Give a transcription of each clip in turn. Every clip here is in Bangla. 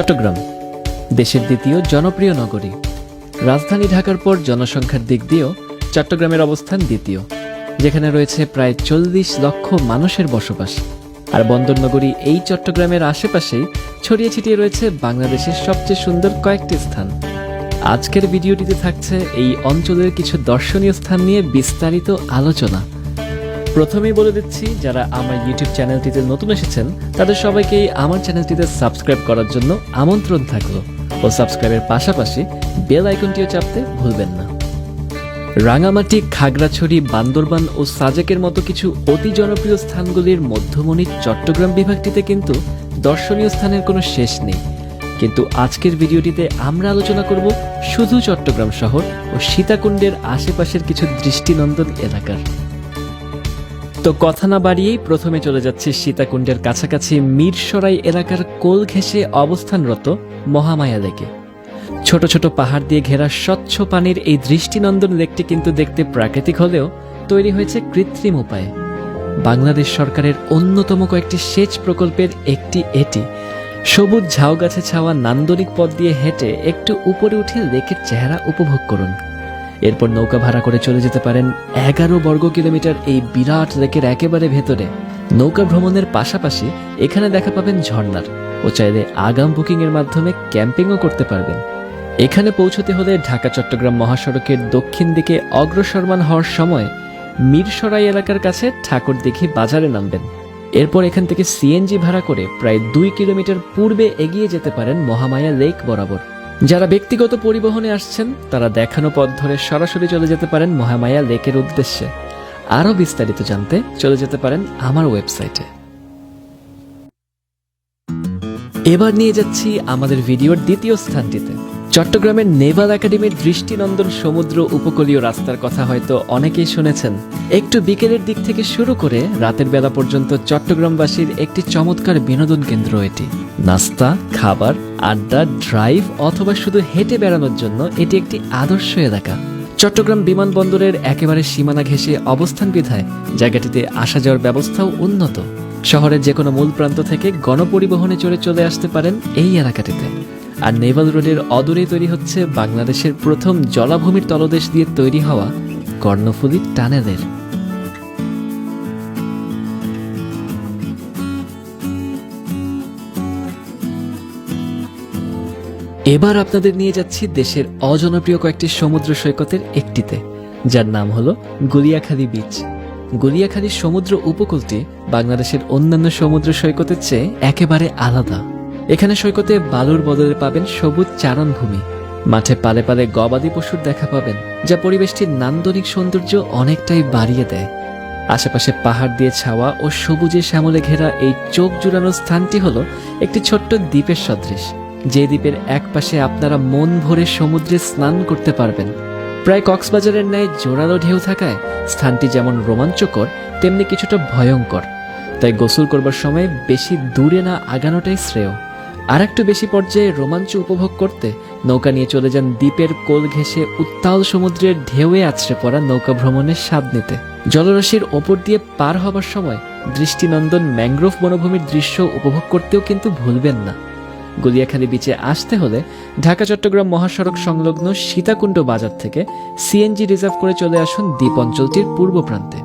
চট্টগ্রাম, দেশের দ্বিতীয় জনপ্রিয় নগরী। রাজধানী ঢাকার পর জনসংখ্যার দিক দিয়েও চট্টগ্রামের অবস্থান দ্বিতীয়, যেখানে রয়েছে প্রায় চল্লিশ লক্ষ মানুষের বসবাস। আর বন্দরনগরী এই চট্টগ্রামের আশেপাশেই ছড়িয়ে ছিটিয়ে রয়েছে বাংলাদেশের সবচেয়ে সুন্দর কয়েকটি স্থান। আজকের ভিডিওটিতে থাকছে এই অঞ্চলের কিছু দর্শনীয় স্থান নিয়ে বিস্তারিত আলোচনা। প্রথমেই বলে দিচ্ছি, যারা আমার ইউটিউব চ্যানেলটিতে নতুন এসেছেন, তাদের সবাইকেই আমার চ্যানেলটিতে সাবস্ক্রাইব করার জন্য আমন্ত্রণ থাকল। ও সাবস্ক্রাইবের পাশাপাশি বেল আইকনটিও চাপতে ভুলবেন না। রাঙামাটি, খাগড়াছড়ি, বান্দরবান ও সাজেকের মতো কিছু অতি জনপ্রিয় স্থানগুলির মধ্যমণি চট্টগ্রাম বিভাগটিতে কিন্তু দর্শনীয় স্থানের কোনো শেষ নেই। কিন্তু আজকের ভিডিওটিতে আমরা আলোচনা করব শুধু চট্টগ্রাম শহর ও সীতাকুণ্ডের আশেপাশের কিছু দৃষ্টিনন্দন এলাকার। তো কথা না বাড়িয়েই প্রথমে চলে যাচ্ছে সীতাকুণ্ডের কাছাকাছি মিরসরাই এলাকার কোল ঘেঁষে অবস্থানরত মহামায়া লেকে। ছোট ছোট পাহাড় দিয়ে ঘেরা স্বচ্ছ পানির এই দৃষ্টিনন্দন লেকটি কিন্তু দেখতে প্রাকৃতিক হলেও তৈরি হয়েছে কৃত্রিম উপায়ে। বাংলাদেশ সরকারের অন্যতম কয়েকটি সেচ প্রকল্পের একটি এটি। সবুজ ঝাউ গাছে ছাওয়া নান্দনিক পথ দিয়ে হেঁটে একটু উপরে উঠে লেকের চেহারা উপভোগ করুন। এরপর নৌকা ভাড়া করে চলে যেতে পারেন এগারো বর্গ কিলোমিটার এই বিরাট লেকের একেবারে ভেতরে। নৌকা ভ্রমণের পাশাপাশি এখানে দেখা পাবেন ঝর্ণার। ও চাইলে আগাম বুকিং এর মাধ্যমে ক্যাম্পিংও করতে পারবেন। এখানে পৌঁছতে হলে ঢাকা, চট্টগ্রাম মহাসড়কের দক্ষিণ দিকে অগ্রসরমান হওয়ার সময় মিরসরাই এলাকার কাছে ঠাকুর ঠাকুরদিঘি বাজারে নামবেন। এরপর এখান থেকে সিএনজি ভাড়া করে প্রায় দুই কিলোমিটার পূর্বে এগিয়ে যেতে পারেন মহামায়া লেক বরাবর। যারা ব্যক্তিগত পরিবহনে আসছেন, তারা দেখানো পথ ধরে সরাসরি চলে যেতে পারেন মহামায়া লেকের উদ্দেশ্যে। আরও বিস্তারিত জানতে চলে যেতে পারেন আমার ওয়েবসাইটে। এবার নিয়ে যাচ্ছি আমাদের ভিডিওর দ্বিতীয় স্থানটিতে। চট্টগ্রামের নেভাল একাডেমির দৃষ্টিনন্দন সমুদ্র উপকূলীয় রাস্তার কথা হয়তো অনেকেই শুনেছেন। একটু বিকেলের দিক থেকে শুরু করে রাতের বেলা পর্যন্ত চট্টগ্রামবাসীর একটি চমৎকার বিনোদন কেন্দ্র এটি। নাস্তা, খাবার, আড্ডা ড্রাইভ অথবা শুধু হেঁটে বেড়ানোর জন্য এটি একটি আদর্শ এলাকা। চট্টগ্রাম বিমানবন্দরের একেবারে সীমানা ঘেঁষে অবস্থান বিধায় জায়গাটিতে আসা যাওয়ার ব্যবস্থাও উন্নত। শহরের যে কোনো মূল প্রান্ত থেকে গণপরিবহনে চড়ে চলে আসতে পারেন এই এলাকাটিতে। আর নেভাল রোডের অদূরে তৈরি হচ্ছে বাংলাদেশের প্রথম জলাভূমির তলদেশ দিয়ে তৈরি হওয়া কর্ণফুলী টানেলের। এবার আপনাদের নিয়ে যাচ্ছি দেশের অজনপ্রিয় কয়েকটি সমুদ্র সৈকতের একটিতে, যার নাম হলো গুলিয়াখালী বিচ। গুলিয়াখালী সমুদ্র উপকূলটি বাংলাদেশের অন্যান্য সমুদ্র সৈকতের চেয়ে একেবারে আলাদা। এখানে সৈকতে বালুর বদলে পাবেন সবুজ চারণভূমি মাঠে পালে পালে গবাদি পশুর দেখা পাবেন, যা পরিবেশটির নান্দনিক সৌন্দর্য অনেকটাই বাড়িয়ে দেয়। আশেপাশে পাহাড় দিয়ে ছাওয়া ও সবুজে শ্যামলে ঘেরা এই চোখ জুড়ানো স্থানটি হলো একটি ছোট্ট দ্বীপের সদৃশ, যে দ্বীপের এক পাশে আপনারা মন ভরে সমুদ্রে স্নান করতে পারবেন। প্রায় কক্সবাজারের ন্যায় জোরালো ঢেউ থাকায় স্থানটি যেমন রোমাঞ্চকর, তেমনি কিছুটা ভয়ঙ্কর, তাই গোসল করবার সময় বেশি দূরে না আগানোটাই শ্রেয়। আর একটু বেশি পর্যায়ে রোমাঞ্চ উপভোগ করতে নৌকা নিয়ে চলে যান দ্বীপের কোল ঘেঁষে উত্তাল সমুদ্রের ঢেউয়ে আছড়ে পড়া নৌকা ভ্রমণের স্বাদ নিতে। জলরাশির ওপর দিয়ে পার হবার সময় দৃষ্টিনন্দন ম্যাংগ্রোভ বনভূমির দৃশ্য উপভোগ করতেও কিন্তু ভুলবেন না। গুলিয়াখালী বিচে আসতে হলে ঢাকা, চট্টগ্রাম মহাসড়ক সংলগ্ন সীতাকুণ্ড বাজার থেকে সিএনজি রিজার্ভ করে চলে আসুন দ্বীপ অঞ্চলটির পূর্ব প্রান্তে।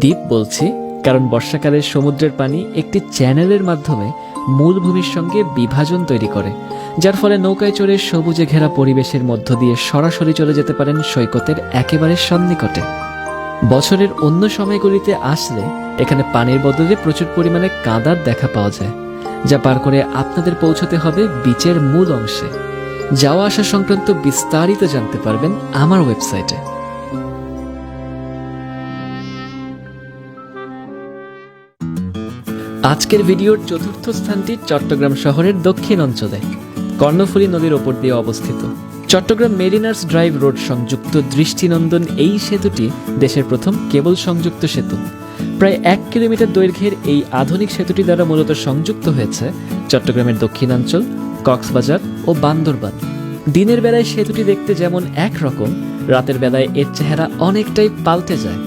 দ্বীপ বলছি কারণ বর্ষাকালে সমুদ্রের পানি একটি চ্যানেলের মাধ্যমে মূল ভূমির সঙ্গে বিভাজন তৈরি করে, যার ফলে নৌকায় চড়ে সবুজে ঘেরা পরিবেশের মধ্য দিয়ে সরাসরি চলে যেতে পারেন সৈকতের একেবারে সন্নিকটে বছরের অন্য সময়গুলিতে আসলে এখানে পানির বদলে প্রচুর পরিমাণে কাদার দেখা পাওয়া যায়, যা পার করে আপনাদের পৌঁছতে হবে বিচের মূল অংশে। যাওয়া আসা সংক্রান্ত বিস্তারিত জানতে পারবেন আমার ওয়েবসাইটে। আজকের ভিডিওর চতুর্থ স্থানটি চট্টগ্রাম শহরের দক্ষিণ অঞ্চলে, কর্ণফুলী নদীর ওপর দিয়ে অবস্থিত। চট্টগ্রাম মেরিনার্স ড্রাইভ রোড সংযুক্ত দৃষ্টিনন্দন এই সেতুটি দেশের প্রথম কেবল সংযুক্ত সেতু। প্রায় এক কিলোমিটার দৈর্ঘ্যের এই আধুনিক সেতুটি দ্বারা মূলত সংযুক্ত হয়েছে চট্টগ্রামের দক্ষিণাঞ্চল, কক্সবাজার ও বান্দরবান। দিনের বেলায় সেতুটি দেখতে যেমন একরকম, রাতের বেলায় এর চেহারা অনেকটাই পাল্টে যায়।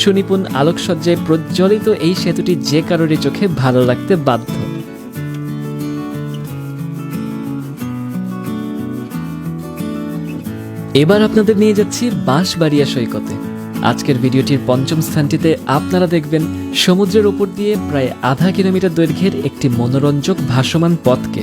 সুনিপুণ আলোকসজ্জায় প্রজ্বলিত এই সেতুটি যে কারোরই চোখে ভালো লাগতে বাধ্য। এবার আপনাদের নিয়ে যাচ্ছি বাঁশবাড়িয়া সৈকতে। আজকের ভিডিওটির পঞ্চম স্থানটিতে আপনারা দেখবেন, সমুদ্রের উপর দিয়ে প্রায় আধা কিলোমিটার দৈর্ঘ্যের একটি মনোরঞ্জক ভাসমান পথকে।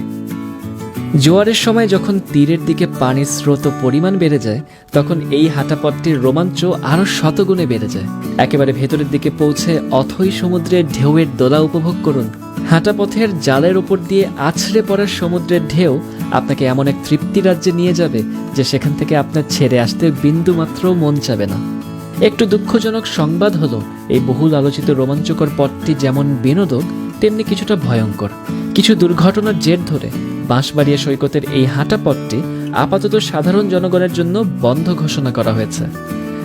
জোয়ারের সময় যখন তীরের দিকে পানির স্রোত পরিমাণ বেড়ে যায়, তখন এই হাঁটাপথটির রোমাঞ্চ আরও শতগুণে বেড়ে যায়। একেবারে ভেতরের দিকে পৌঁছে অথই সমুদ্রের ঢেউয়ের দোলা উপভোগ করুন। হাঁটাপথের জালের উপর দিয়ে আছড়ে পড়া সমুদ্রের ঢেউ আপনাকে এমন এক তৃপ্তি রাজ্যে নিয়ে যাবে যে সেখান থেকে আপনার ছেড়ে আসতে বিন্দু মাত্র মন চাবে না। একটু দুঃখজনক সংবাদ হলো, এই বহুল আলোচিত রোমাঞ্চকর পথটি যেমন বিনোদক, তেমনি কিছুটা ভয়ঙ্কর। কিছু দুর্ঘটনার জের ধরে বাঁশবাড়িয়া সৈকতের এই হাঁটা পথটি আপাতত সাধারণ জনগণের জন্য বন্ধ ঘোষণা করা হয়েছে।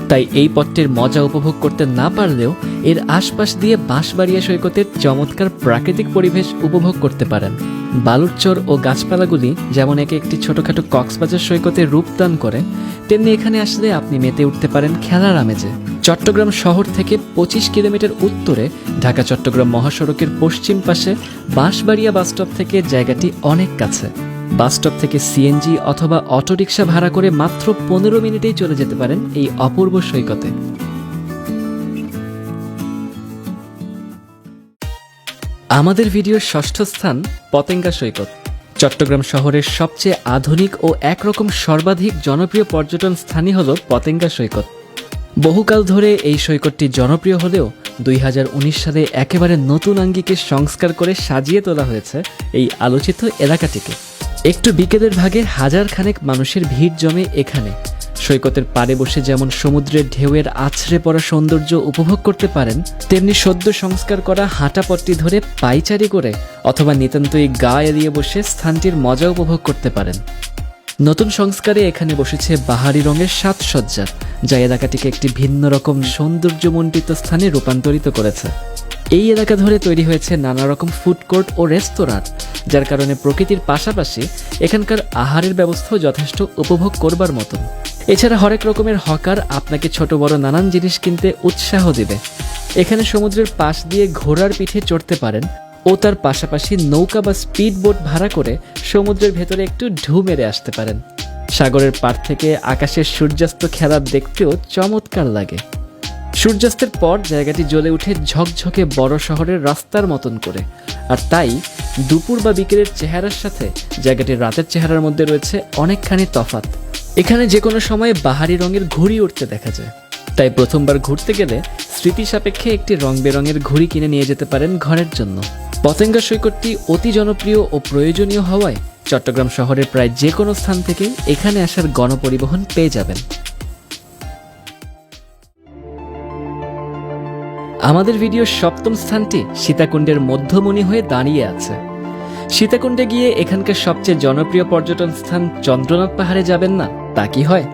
তাই এই পথটির মজা উপভোগ করতে না পারলেও এর আশপাশ দিয়ে বাঁশবাড়িয়া সৈকতের চমৎকার প্রাকৃতিক পরিবেশ উপভোগ করতে পারেন বালুরচর ও গাছপালাগুলি যেমন একে একটি ছোটখাটো কক্সবাজার সৈকতে রূপদান করে, তেমনি এখানে আসলে আপনি মেতে উঠতে পারেন খেলার আমেজে। চট্টগ্রাম শহর থেকে পঁচিশ কিলোমিটার উত্তরে ঢাকা চট্টগ্রাম মহাসড়কের পশ্চিম পাশে বাঁশবাড়িয়া বাসস্টপ থেকে জায়গাটি অনেক কাছে। বাসস্টপ থেকে সিএনজি অথবা অটোরিকশা ভাড়া করে মাত্র পনেরো মিনিটেই চলে যেতে পারেন এই অপূর্ব সৈকতে। আমাদের ভিডিওর ষষ্ঠ স্থান পতেঙ্গা সৈকত। চট্টগ্রাম শহরের সবচেয়ে আধুনিক ও একরকম সর্বাধিক জনপ্রিয় পর্যটন স্থানই হল পতেঙ্গা সৈকত। বহুকাল ধরে এই সৈকতটি জনপ্রিয় হলেও দুই হাজার উনিশ সালে একেবারে নতুন আঙ্গিকে সংস্কার করে সাজিয়ে তোলা হয়েছে এই আলোচিত এলাকাটিকে। একটু বিকেলের ভাগে হাজার খানেক মানুষের ভিড় জমে এখানে। সৈকতের পাড়ে বসে যেমন সমুদ্রের ঢেউয়ের আছড়ে পড়া সৌন্দর্য উপভোগ করতে পারেন, তেমনি সদ্য সংস্কার করা হাঁটা পথটি ধরে পাইচারি করে অথবা নিতান্তই গা এড়িয়ে বসে স্থানটির মজা উপভোগ করতে পারেন। নতুন সংস্কারে এখানে বসেছে বাহারি রঙের সাজসজ্জা, যা এলাকাটিকে একটি ভিন্ন রকম সৌন্দর্যমণ্ডিত স্থানে রূপান্তরিত করেছে। এই এলাকা ধরে তৈরি হয়েছে নানা রকম ফুড কোর্ট ও রেস্তোরাঁ, যার কারণে প্রকৃতির পাশাপাশি এখানকার আহারের ব্যবস্থাও যথেষ্ট উপভোগ করবার মতন। এছাড়া হরেক রকমের হকার আপনাকে ছোট বড় নানান জিনিস কিনতে উৎসাহ দেবে। এখানে সমুদ্রের পাশ দিয়ে ঘোড়ার পিঠে চড়তে পারেন ও তার পাশাপাশি নৌকা বা স্পিড বোট ভাড়া করে সমুদ্রের ভেতরে একটু ঢু মেরে আসতে পারেন। সাগরের পাড় থেকে আকাশের সূর্যাস্ত খেলা দেখতেও চমৎকার লাগে। সূর্যাস্তের পর জায়গাটি জ্বলে উঠে ঝকঝকে বড় শহরের রাস্তার মতন করে। আর তাই দুপুর বা বিকেলের চেহারার সাথে জায়গাটির রাতের চেহারার মধ্যে রয়েছে অনেকখানি তফাত এখানে যে কোনো সময় বাহারি রঙের ঘুড়ি উঠতে দেখা যায়। তাই প্রথমবার ঘুরতে গেলে স্মৃতি সাপেক্ষে একটি রং বেরঙের ঘুড়ি কিনে নিয়ে যেতে পারেন ঘরের জন্য। পতেঙ্গা সৈকতটি অতি জনপ্রিয় ও প্রয়োজনীয় হওয়ায় চট্টগ্রাম শহরের প্রায় যে কোনো স্থান থেকে এখানে আসার গণপরিবহন পেয়ে যাবেন। আমাদের ভিডিওর সপ্তম স্থানটি সীতাকুণ্ডের মধ্যমণি হয়ে দাঁড়িয়ে আছে। সীতাকুণ্ডে গিয়ে এখানকার সবচেয়ে জনপ্রিয় পর্যটন স্থান চন্দ্রনাথ পাহাড়ে যাবেন না? তা কি হয়?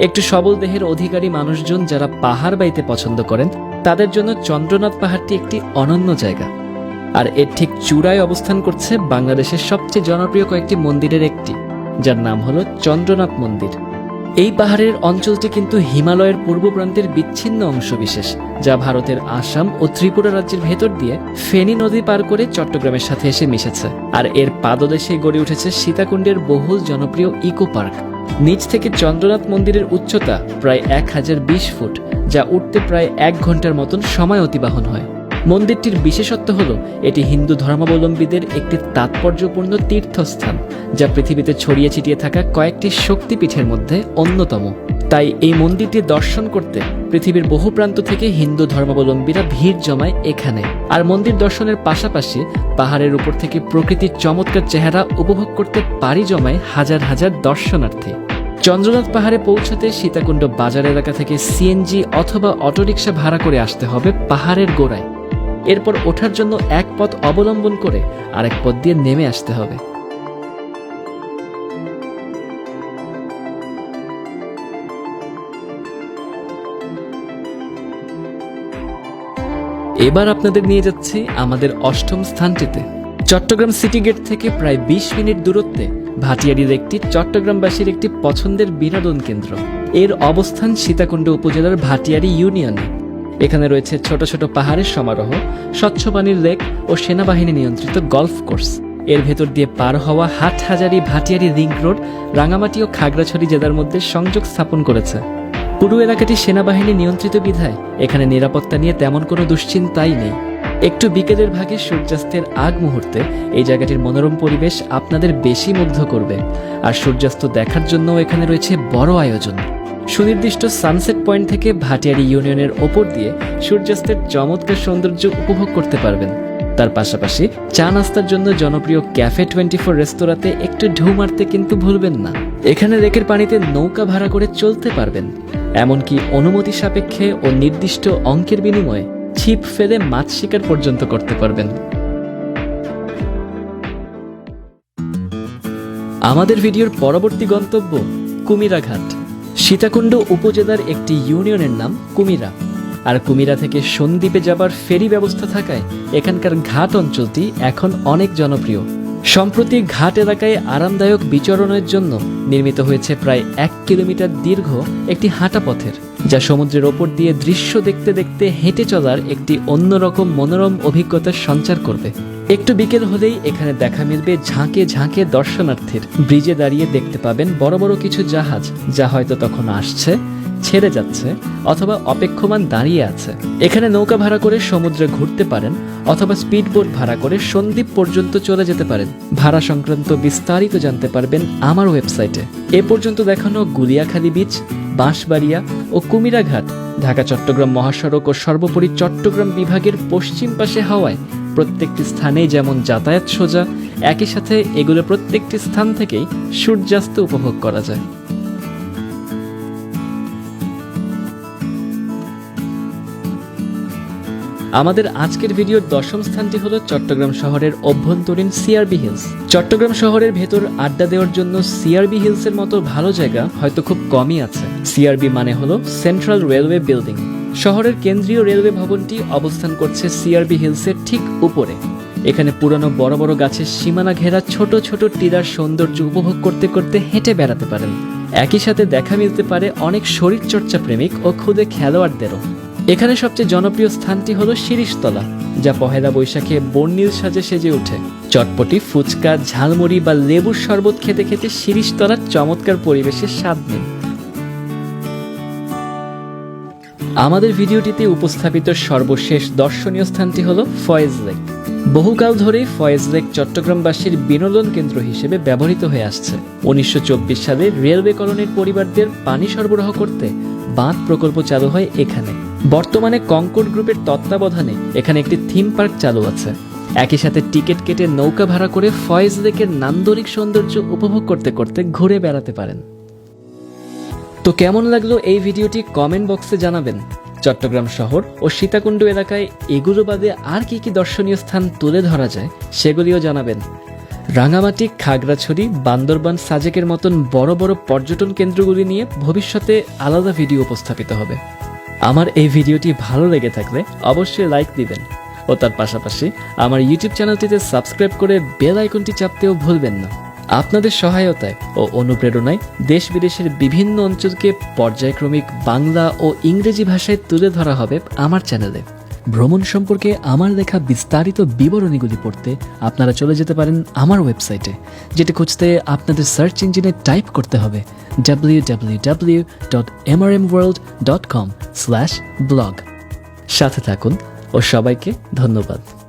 একটু সবল দেহের অধিকারী মানুষজন যারা পাহাড় বাইতে পছন্দ করেন, তাদের জন্য চন্দ্রনাথ পাহাড়টি একটি অনন্য জায়গা। আর এর ঠিক চূড়ায় অবস্থান করছে বাংলাদেশের সবচেয়ে জনপ্রিয় কয়েকটি মন্দিরের একটি, যার নাম হলো চন্দ্রনাথ মন্দির। এই পাহাড়ের অঞ্চলটি কিন্তু হিমালয়ের পূর্ব প্রান্তের বিচ্ছিন্ন অংশ বিশেষ, যা ভারতের আসাম ও ত্রিপুরা রাজ্যের ভেতর দিয়ে ফেনী নদী পার করে চট্টগ্রামের সাথে এসে মিশেছে। আর এর পাদদেশে গড়ে উঠেছে সীতাকুণ্ডের বহুল জনপ্রিয় ইকো পার্ক। নিচ থেকে চন্দ্রনাথ মন্দিরের উচ্চতা প্রায় এক হাজার বিশ ফুট, যা উঠতে প্রায় এক ঘণ্টার মতন সময় অতিবাহন হয়। মন্দিরটির বিশেষত্ব হল, এটি হিন্দু ধর্মাবলম্বীদের একটি তাৎপর্যপূর্ণ তীর্থস্থান, যা পৃথিবীতে ছড়িয়ে ছিটিয়ে থাকা কয়েকটি শক্তিপীঠের মধ্যে অন্যতম। তাই এই মন্দিরটি দর্শন করতে পৃথিবীর বহু প্রান্ত থেকে হিন্দু ধর্মাবলম্বীরা ভিড় জমায় এখানে। আর মন্দির দর্শনের পাশাপাশি পাহাড়ের উপর থেকে প্রকৃতির চমৎকার চেহারা উপভোগ করতে পারি জমায় হাজার হাজার দর্শনার্থী। চন্দ্রনাথ পাহাড়ে পৌঁছাতে সীতাকুণ্ড বাজার এলাকা থেকে সিএনজি অথবা অটোরিকশা ভাড়া করে আসতে হবে পাহাড়ের গোড়ায়। এরপর ওঠার জন্য এক পথ অবলম্বন করে আরেক পথ দিয়ে নেমে আসতে হবে। এবার আপনাদের নিয়ে যাচ্ছি আমাদের অষ্টম স্থানটিতে। চট্টগ্রাম সিটি গেট থেকে প্রায় বিশ মিনিট দূরত্বে ভাটিয়ারির একটি চট্টগ্রামবাসীর একটি পছন্দের বিনোদন কেন্দ্র। এর অবস্থান সীতাকুণ্ড উপজেলার ভাটিয়ারি ইউনিয়নে। এখানে রয়েছে ছোট ছোট পাহাড়ের সমারোহ, স্বচ্ছ পানির লেক ও সেনাবাহিনী নিয়ন্ত্রিত গলফ কোর্স। এর ভেতর দিয়ে পার হওয়া হাটহাজারি ভাটিয়ারি রিং রোড, রাঙামাটি ও খাগড়াছড়ি জেলার মধ্যে সংযোগ স্থাপন করেছে। পুরো এলাকাটি সেনাবাহিনী নিয়ন্ত্রিত বিধায়, এখানে নিরাপত্তা নিয়ে তেমন কোনো দুশ্চিন্তাই নেই। একটু বিকেলের ভাগে সূর্যাস্তের আগ মুহূর্তে এই জায়গাটির মনোরম পরিবেশ আপনাদের বেশি মুগ্ধ করবে। আর সূর্যাস্ত দেখার জন্য এখানে রয়েছে বড় আয়োজন। সুনির্দিষ্ট সানসেট পয়েন্ট থেকে ভাটিয়ারি ইউনিয়নের ওপর দিয়ে সূর্যাস্তের চমৎকার সৌন্দর্য উপভোগ করতে পারবেন। তার পাশাপাশি চা নাস্তার জন্য জনপ্রিয় ক্যাফে টোয়েন্টি ফোর রেস্তোরাঁতে একটু ঢু মারতে কিন্তু ভুলবেন না। এখানে লেকের পানিতে নৌকা ভাড়া করে চলতে পারবেন। এমনকি অনুমতি সাপেক্ষে ও নির্দিষ্ট অঙ্কের বিনিময়ে ছিপ ফেলে মাছ শিকার পর্যন্ত করতে পারবেন। আমাদের ভিডিওর পরবর্তী গন্তব্য কুমিরাঘাট। সীতাকুণ্ড উপজেলার একটি ইউনিয়নের নাম কুমিরা। আর কুমিরা থেকে সন্দ্বীপে যাবার ফেরি ব্যবস্থা থাকায় এখানকার ঘাট অঞ্চলটি এখন অনেক জনপ্রিয়। সম্প্রতি ঘাট এলাকায় আরামদায়ক বিচরণের জন্য নির্মিত হয়েছে প্রায় এক কিলোমিটার দীর্ঘ একটি হাঁটা পথের যা সমুদ্রের ওপর দিয়ে দৃশ্য দেখতে দেখতে হেঁটে চলার একটি অন্যরকম মনোরম অভিজ্ঞতার সঞ্চার করবে। একটু বিকেল হলেই এখানে দেখা মিলবে ঝাঁকে ঝাঁকে দর্শনার্থীর। ব্রিজে দাঁড়িয়ে দেখতে পাবেন বড় বড় কিছু জাহাজ, যা হয়তো তখন আসছে, ছেড়ে যাচ্ছে অথবা অপেক্ষমান দাঁড়িয়ে আছে। এখানে নৌকা ভাড়া করে সমুদ্রে ঘুরতে পারেন অথবা স্পিডবোট ভাড়া করে সন্দ্বীপ পর্যন্ত চলে যেতে পারেন। ভাড়া সংক্রান্ত বিস্তারিত জানতে পারবেন আমার ওয়েবসাইটে। এ পর্যন্ত দেখানো গুলিয়াখালী বিচ বাঁশবাড়িয়া ও কুমিরাঘাট, ঢাকা, চট্টগ্রাম মহাসড়ক ও সর্বোপরি চট্টগ্রাম বিভাগের পশ্চিম পাশে হওয়ায় প্রত্যেকটি স্থানেই যেমন যাতায়াত সোজা, একই সাথে এগুলো প্রত্যেকটি স্থান থেকেই সূর্যাস্ত উপভোগ করা যায়। আমাদের আজকের ভিডিওর দশম স্থানটি হলো চট্টগ্রাম শহরের অভ্যন্তরীণ সিআরবি হিলস চট্টগ্রাম শহরের ভেতর আড্ডা দেওয়ার জন্য সিআরবি হিলসের মতো ভালো জায়গা হয়তো খুব কমই আছে। সিআরবি মানে হলো সেন্ট্রাল রেলওয়ে বিল্ডিং শহরের কেন্দ্রীয় রেলওয়ে ভবনটি অবস্থান করছে সিআরবি হিলসের ঠিক উপরে। এখানে পুরনো বড় বড় গাছের সীমানা ঘেরা ছোট ছোট টিলার সৌন্দর্য উপভোগ করতে করতে হেঁটে বেড়াতে পারেন। একই সাথে দেখা মিলতে পারে অনেক শরীরচর্চা প্রেমিক ও খুদে খেলোয়াড়দেরও। এখানে সবচেয়ে জনপ্রিয় স্থানটি হলো শিরিষতলা, যা পহেলা বৈশাখে বর্ণিল সাজে সেজে ওঠে। চটপটি, ফুচকা, ঝালমুড়ি বা লেবুর শরবত খেতে খেতে শিরিষতলার চমৎকার পরিবেশের স্বাদ নিন আমাদের ভিডিওটিতে উপস্থাপিত সর্বশেষ দর্শনীয় স্থানটি হলো ফয়েজ লেক। বহুকাল ধরেই ফয়েজ লেক চট্টগ্রামবাসীর বিনোদন কেন্দ্র হিসেবে ব্যবহৃত হয়ে আসছে। উনিশশো চব্বিশ সালে রেলওয়ে কলোনির পরিবারদের পানি সরবরাহ করতে বাঁধ প্রকল্প চালু হয় এখানে। বর্তমানে কঙ্কর গ্রুপের তত্ত্বাবধানে এখানে একটি থিম পার্ক চালু আছে। একই সাথে টিকিট কেটে নৌকা ভাড়া করে ফয়েজ লেকের নান্দনিক সৌন্দর্য উপভোগ করতে করতে ঘুরে বেড়াতে পারেন। তো কেমন লাগল এই ভিডিওটি কমেন্ট বক্সে জানাবেন। চট্টগ্রাম শহর ও সীতাকুণ্ড এলাকায় এগুলো বাদে আর কি কি দর্শনীয় স্থান তুলে ধরা যায় সেগুলিও জানাবেন। রাঙামাটি, খাগড়াছড়ি, বান্দরবান, সাজেকের মতন বড় বড় পর্যটন কেন্দ্রগুলি নিয়ে ভবিষ্যতে আলাদা ভিডিও উপস্থাপিত হবে। আমার এই ভিডিওটি ভালো লেগে থাকলে অবশ্যই লাইক দিবেন। ও তার পাশাপাশি আমার ইউটিউব চ্যানেলটিতে সাবস্ক্রাইব করে বেল আইকনটি চাপতেও ভুলবেন না। আপনাদের সহায়তায় ও অনুপ্রেরণায় দেশ বিদেশের বিভিন্ন অঞ্চলকে পর্যায়ক্রমিক বাংলা ও ইংরেজি ভাষায় তুলে ধরা হবে আমার চ্যানেলে। ভ্রমণ সম্পর্কে আমার লেখা বিস্তারিত বিবরণীগুলি পড়তে আপনারা চলে যেতে পারেন আমার ওয়েবসাইটে, যেটি খুঁজতে আপনাদের সার্চ ইঞ্জিনে টাইপ করতে হবে W W W dot MRM world dot com slash blog সাথে থাকুন ও সবাইকে ধন্যবাদ।